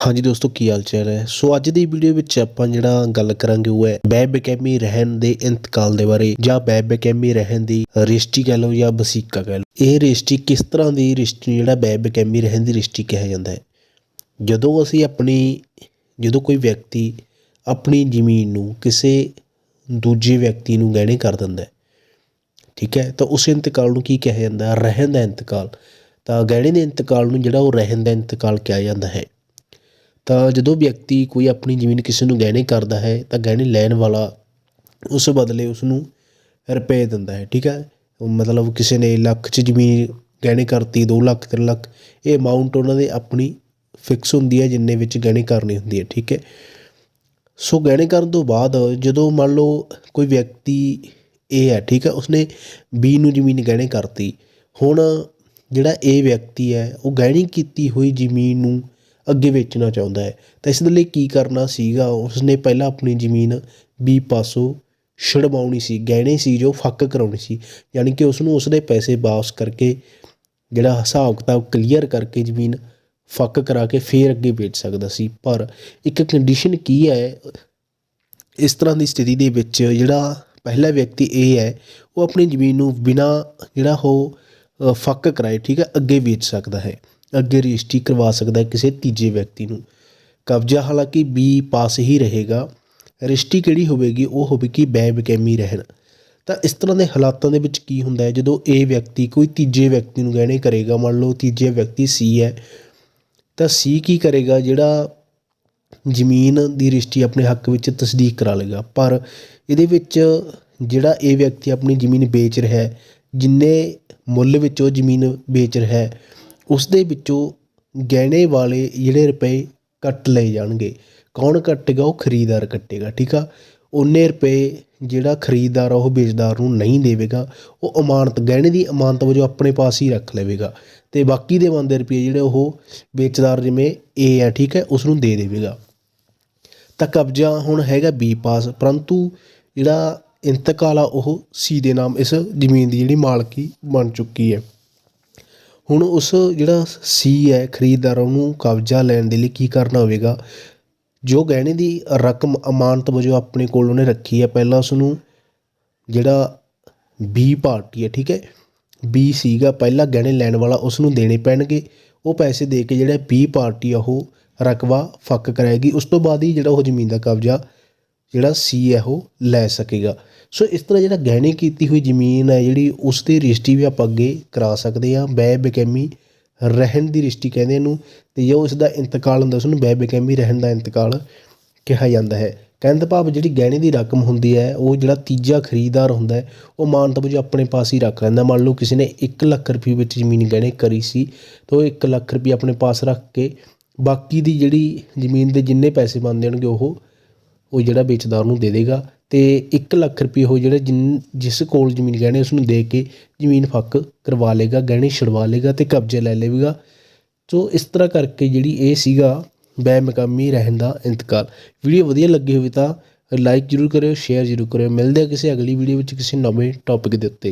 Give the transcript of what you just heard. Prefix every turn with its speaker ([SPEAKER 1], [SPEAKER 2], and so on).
[SPEAKER 1] ਹਾਂਜੀ ਦੋਸਤੋ, ਕੀ ਹਾਲ ਚਾਲ ਹੈ? ਸੋ ਅੱਜ ਦੀ ਵੀਡੀਓ ਵਿੱਚ ਆਪਾਂ ਜਿਹੜਾ ਗੱਲ ਕਰਾਂਗੇ ਉਹ ਹੈ ਬੈ ਰਹਿਣ ਦੇ ਇੰਤਕਾਲ ਦੇ ਬਾਰੇ ਜਾਂ ਬੈ ਰਹਿਣ ਦੀ ਰਿਸ਼ਤੀ ਕਹਿ ਲਓ ਜਾਂ ਵਸੀਕਾ ਕਹਿ ਲਓ। ਇਹ ਰਿਸ਼ਤੀ ਕਿਸ ਤਰ੍ਹਾਂ ਦੀ ਰਿਸ਼ਤੀ ਜਿਹੜਾ ਬੈ ਰਹਿਣ ਦੀ ਰਿਸ਼ਤੀ ਕਿਹਾ ਜਾਂਦਾ ਹੈ? ਜਦੋਂ ਅਸੀਂ ਆਪਣੀ, ਜਦੋਂ ਕੋਈ ਵਿਅਕਤੀ ਆਪਣੀ ਜ਼ਮੀਨ ਨੂੰ ਕਿਸੇ ਦੂਜੇ ਵਿਅਕਤੀ ਨੂੰ ਗਹਿਣੇ ਕਰ ਦਿੰਦਾ ਹੈ, ਠੀਕ ਹੈ, ਤਾਂ ਉਸ ਇੰਤਕਾਲ ਨੂੰ ਕੀ ਕਿਹਾ ਜਾਂਦਾ ਰਹਿਣ ਦਾ ਇੰਤਕਾਲ। ਤਾਂ ਗਹਿਣੇ ਦੇ ਇੰਤਕਾਲ ਨੂੰ ਜਿਹੜਾ ਉਹ ਰਹਿਣ ਦਾ ਇੰਤਕਾਲ ਕਿਹਾ ਜਾਂਦਾ ਹੈ। ਤਾਂ ਜਦੋਂ ਵਿਅਕਤੀ ਕੋਈ ਆਪਣੀ ਜ਼ਮੀਨ ਕਿਸੇ ਨੂੰ ਗਹਿਣੇ ਕਰਦਾ ਹੈ, ਤਾਂ ਗਹਿਣੇ ਲੈਣ ਵਾਲਾ ਉਸ ਬਦਲੇ ਉਸ ਨੂੰ ਰੁਪਏ ਦਿੰਦਾ ਹੈ, ਠੀਕ ਹੈ? ਮਤਲਬ ਕਿਸੇ ਨੇ ਲੱਖ 'ਚ ਜ਼ਮੀਨ ਗਹਿਣੇ ਕਰਤੀ 2 ਲੱਖ 3 ਲੱਖ, ਇਹ ਅਮਾਉਂਟ ਉਹਨਾਂ ਦੇ ਆਪਣੀ ਫਿਕਸ ਹੁੰਦੀ ਹੈ, ਜਿੰਨੇ ਵਿੱਚ ਗਹਿਣੇ ਕਰਨੀ ਹੁੰਦੀ ਹੈ ਠੀਕ ਹੈ? ਸੋ ਗਹਿਣੇ ਕਰਨ ਤੋਂ ਬਾਅਦ ਜਦੋਂ ਮੰਨ ਲਓ ਕੋਈ ਵਿਅਕਤੀ ਇਹ ਹੈ, ਠੀਕ ਹੈ, ਉਸਨੇ ਬੀ ਨੂੰ ਜ਼ਮੀਨ ਗਹਿਣੇ ਕਰਤੀ, ਹੁਣ ਜਿਹੜਾ ਇਹ ਵਿਅਕਤੀ ਹੈ, ਉਹ ਗਹਿਣੀ ਕੀਤੀ ਹੋਈ ਜ਼ਮੀਨ ਨੂੰ ਅੱਗੇ ਵੇਚਣਾ ਚਾਹੁੰਦਾ ਹੈ। ਤਾਂ ਇਸ ਦੇ ਲਈ ਕੀ ਕਰਨਾ ਸੀਗਾ? ਉਸਨੇ ਪਹਿਲਾਂ ਆਪਣੀ ਜ਼ਮੀਨ ਬੀ ਪਾਸੋਂ ਛੁਡਵਾਉਣੀ ਸੀ, ਗਹਿਣੇ ਸੀ ਜੋ ਫੱਕ ਕਰਾਉਣੀ ਸੀ। ਯਾਨੀ ਕਿ ਉਸ ਨੂੰ ਉਸਦੇ ਪੈਸੇ ਵਾਪਸ ਕਰਕੇ ਜਿਹੜਾ ਹਿਸਾਬ ਕਿਤਾਬ ਕਲੀਅਰ ਕਰਕੇ ਜ਼ਮੀਨ ਫੱਕ ਕਰਾ ਕੇ ਫੇਰ ਅੱਗੇ ਵੇਚ ਸਕਦਾ ਸੀ। ਪਰ ਇੱਕ ਕੰਡੀਸ਼ਨ ਕੀ ਹੈ? ਇਸ ਤਰ੍ਹਾਂ ਦੀ ਸਥਿਤੀ ਦੇ ਵਿੱਚ ਜਿਹੜਾ ਪਹਿਲਾ ਵਿਅਕਤੀ ਇਹ ਹੈ, ਉਹ ਆਪਣੀ ਜ਼ਮੀਨ ਨੂੰ ਬਿਨਾ ਜਿਹੜਾ ਉਹ ਫੱਕ ਕਰਾਏ, ਠੀਕ ਹੈ, ਅੱਗੇ ਵੇਚ ਸਕਦਾ ਹੈ। ਅੱਗੇ ਰਜਿਸਟਰੀ ਕਰਵਾ ਸਕਦਾ ਕਿਸੇ ਤੀਜੇ ਵਿਅਕਤੀ ਨੂੰ। ਕਬਜ਼ਾ ਹਾਲਾਂਕਿ ਬੀ ਪਾਸ ਹੀ ਰਹੇਗਾ। ਰਜਿਸਟਰੀ ਕਿਹੜੀ ਹੋਵੇਗੀ? ਉਹ ਹੋਵੇਗੀ ਬੈਬਕੈਮੀ ਰਹਿਣ। ਤਾਂ ਇਸ ਤਰ੍ਹਾਂ ਦੇ ਹਾਲਾਤਾਂ ਦੇ ਵਿੱਚ ਕੀ ਹੁੰਦਾ ਹੈ? ਜਦੋਂ ਇਹ ਵਿਅਕਤੀ ਕੋਈ ਤੀਜੇ ਵਿਅਕਤੀ ਨੂੰ ਗਹਿਣੇ ਕਰੇਗਾ, ਮੰਨ ਲਓ ਤੀਜੇ ਵਿਅਕਤੀ ਸੀ ਹੈ, ਤਾਂ ਸੀ ਕੀ ਕਰੇਗਾ? ਜਿਹੜਾ ਜ਼ਮੀਨ ਦੀ ਰਜਿਸਟਰੀ ਆਪਣੇ ਹੱਕ ਵਿੱਚ ਤਸਦੀਕ ਕਰਾ ਲੇਗਾ ਪਰ ਇਹਦੇ ਵਿੱਚ ਜਿਹੜਾ ਇਹ ਵਿਅਕਤੀ ਆਪਣੀ ਜ਼ਮੀਨ ਵੇਚ ਰਿਹਾ ਹੈ, ਜਿੰਨੇ ਮੁੱਲ ਵਿੱਚ ਉਹ ਜ਼ਮੀਨ ਵੇਚ ਰਿਹਾ ਹੈ ਉਸ ਦੇ ਵਿੱਚੋਂ ਗਹਿਣੇ ਵਾਲੇ ਜਿਹੜੇ ਰੁਪਏ ਕੱਟ ਲਏ ਜਾਣਗੇ। ਕੌਣ ਕੱਟੇਗਾ? ਉਹ ਖਰੀਦਦਾਰ ਕੱਟੇਗਾ, ਠੀਕ ਆ? ਉਹਨੇ ਰੁਪਏ ਜਿਹੜਾ ਖਰੀਦਦਾਰ ਆ, ਉਹ ਵੇਚਦਾਰ ਨੂੰ ਨਹੀਂ ਦੇਵੇਗਾ। ਉਹ ਅਮਾਨਤ, ਗਹਿਣੇ ਦੀ ਅਮਾਨਤ ਵਜੋਂ ਆਪਣੇ ਪਾਸ ਹੀ ਰੱਖ ਲਵੇਗਾ। ਤੇ ਬਾਕੀ ਦੇ ਬੰਦੇ ਰੁਪਏ ਜਿਹੜੇ ਉਹ ਵੇਚਦਾਰ ਜਿਵੇਂ ਏ ਆ, ਠੀਕ ਹੈ ਉਸ ਨੂੰ ਦੇ ਦੇਵੇਗਾ। ਤਾਂ ਕਬਜ਼ਾ ਹੁਣ ਹੈਗਾ ਬੀ ਪਾਸ, ਪਰੰਤੂ ਜਿਹੜਾ ਇੰਤਕਾਲ ਆ, ਉਹ ਸੀ ਦੇ ਨਾਮ, ਇਸ ਜ਼ਮੀਨ ਦੀ ਜਿਹੜੀ ਮਾਲਕੀ ਬਣ ਚੁੱਕੀ ਹੈ। ਹੁਣ ਉਸ ਜਿਹੜਾ ਸੀ ਹੈ, ਖਰੀਦਦਾਰ, ਉਹਨੂੰ ਕਬਜ਼ਾ ਲੈਣ ਦੇ ਲਈ ਕੀ ਕਰਨਾ ਹੋਵੇਗਾ? ਜੋ ਗਹਿਣੇ ਦੀ ਰਕਮ ਅਮਾਨਤ ਵਜੋਂ ਆਪਣੇ ਕੋਲ ਉਹਨੇ ਰੱਖੀ ਹੈ, ਪਹਿਲਾਂ ਉਸ ਨੂੰ ਜਿਹੜਾ ਬੀ ਪਾਰਟੀ ਹੈ, ਠੀਕ ਹੈ? ਬੀ ਸੀਗਾ, ਪਹਿਲਾਂ ਗਹਿਣੇ ਲੈਣ ਵਾਲਾ ਉਸ ਨੂੰ ਦੇਣੇ ਪੈਣਗੇ। ਉਹ ਪੈਸੇ ਦੇ ਕੇ ਜਿਹੜਾ ਬੀ ਪਾਰਟੀ ਆ, ਉਹ ਰਕਬਾ ਫੱਕ ਕਰਾਏਗੀ। ਉਸ ਤੋਂ ਬਾਅਦ ਹੀ ਜਿਹੜਾ ਉਹ ਜ਼ਮੀਨ ਦਾ ਕਬਜ਼ਾ ਜਿਹੜਾ ਸੀ ਹੈ ਉਹ ਲੈ ਸਕੇਗਾ। ਸੋ ਇਸ ਤਰ੍ਹਾਂ ਜਿਹੜਾ ਗਹਿਣੇ ਕੀਤੀ ਹੋਈ ਜ਼ਮੀਨ ਹੈ, ਜਿਹੜੀ ਉਸ ਦੀ ਰਜਿਸਟਰੀ ਵੀ ਆਪਾਂ ਅੱਗੇ ਕਰਾ ਸਕਦੇ ਹਾਂ। ਬੈ ਬਕੈਮੀ ਰਹਿਣ ਦੀ ਰਜਿਸਟਰੀ ਕਹਿੰਦੇ ਇਹਨੂੰ ਤੇ ਜੋ ਉਸ ਦਾ ਇੰਤਕਾਲ ਹੁੰਦਾ ਉਸ ਨੂੰ ਬੈ ਬਕੈਮੀ ਰਹਿਣ ਦਾ ਇੰਤਕਾਲ ਕਿਹਾ ਜਾਂਦਾ ਹੈ। ਕਹਿਣ ਦਾ ਭਾਵ ਜਿਹੜੀ ਗਹਿਣੇ ਦੀ ਰਕਮ ਹੁੰਦੀ ਹੈ, ਉਹ ਜਿਹੜਾ ਤੀਜਾ ਖਰੀਦਦਾਰ ਹੁੰਦਾ ਹੈ, ਉਹ ਮਾਨਤਾ ਵਜੋਂ ਆਪਣੇ ਪਾਸ ਹੀ ਰੱਖ ਲੈਂਦਾ। ਮੰਨ ਲਓ ਕਿਸੇ ਨੇ 1 ਲੱਖ ਰੁਪਏ ਵਿੱਚ ਜ਼ਮੀਨ ਗਹਿਣੇ ਕਰੀ ਸੀ, ਤਾਂ ਉਹ 1 ਲੱਖ ਰੁਪਏ ਆਪਣੇ ਪਾਸ ਰੱਖ ਕੇ ਬਾਕੀ ਦੀ ਜਿਹੜੀ ਜ਼ਮੀਨ ਦੇ ਜਿੰਨੇ ਪੈਸੇ ਬਣਦੇ ਹੋਣਗੇ, ਉਹ ਉਹ ਜਿਹੜਾ ਵੇਚਦਾਰ ਉਹਨੂੰ ਦੇ ਦੇਗਾ ਅਤੇ ਇੱਕ ਲੱਖ ਰੁਪਏ ਉਹ ਜਿਹੜਾ ਜਿਨ, ਜਿਸ ਕੋਲ ਜ਼ਮੀਨ ਗਹਿਣੇ ਉਸ ਨੂੰ ਦੇ ਕੇ ਜ਼ਮੀਨ ਫੱਕ ਕਰਵਾ ਲਏਗਾ, ਗਹਿਣੇ ਛੁਡਵਾ ਲਏਗਾ ਅਤੇ ਕਬਜ਼ੇ ਲੈ ਲਵੇਗਾ ਸੋ ਇਸ ਤਰ੍ਹਾਂ ਕਰਕੇ ਜਿਹੜੀ ਇਹ ਸੀਗਾ ਬੇਮਕਾਮੀ ਰਹਿਣ ਦਾ ਇੰਤਕਾਲ। ਵੀਡੀਓ ਵਧੀਆ ਲੱਗੀ ਹੋਵੇ ਤਾਂ ਲਾਈਕ ਜ਼ਰੂਰ ਕਰਿਓ ਸ਼ੇਅਰ ਜ਼ਰੂਰ ਕਰਿਓ। ਮਿਲਦੇ ਆ ਕਿਸੇ ਅਗਲੀ ਵੀਡੀਓ ਵਿੱਚ ਕਿਸੇ ਨਵੇਂ ਟੌਪਿਕ ਦੇ ਉੱਤੇ।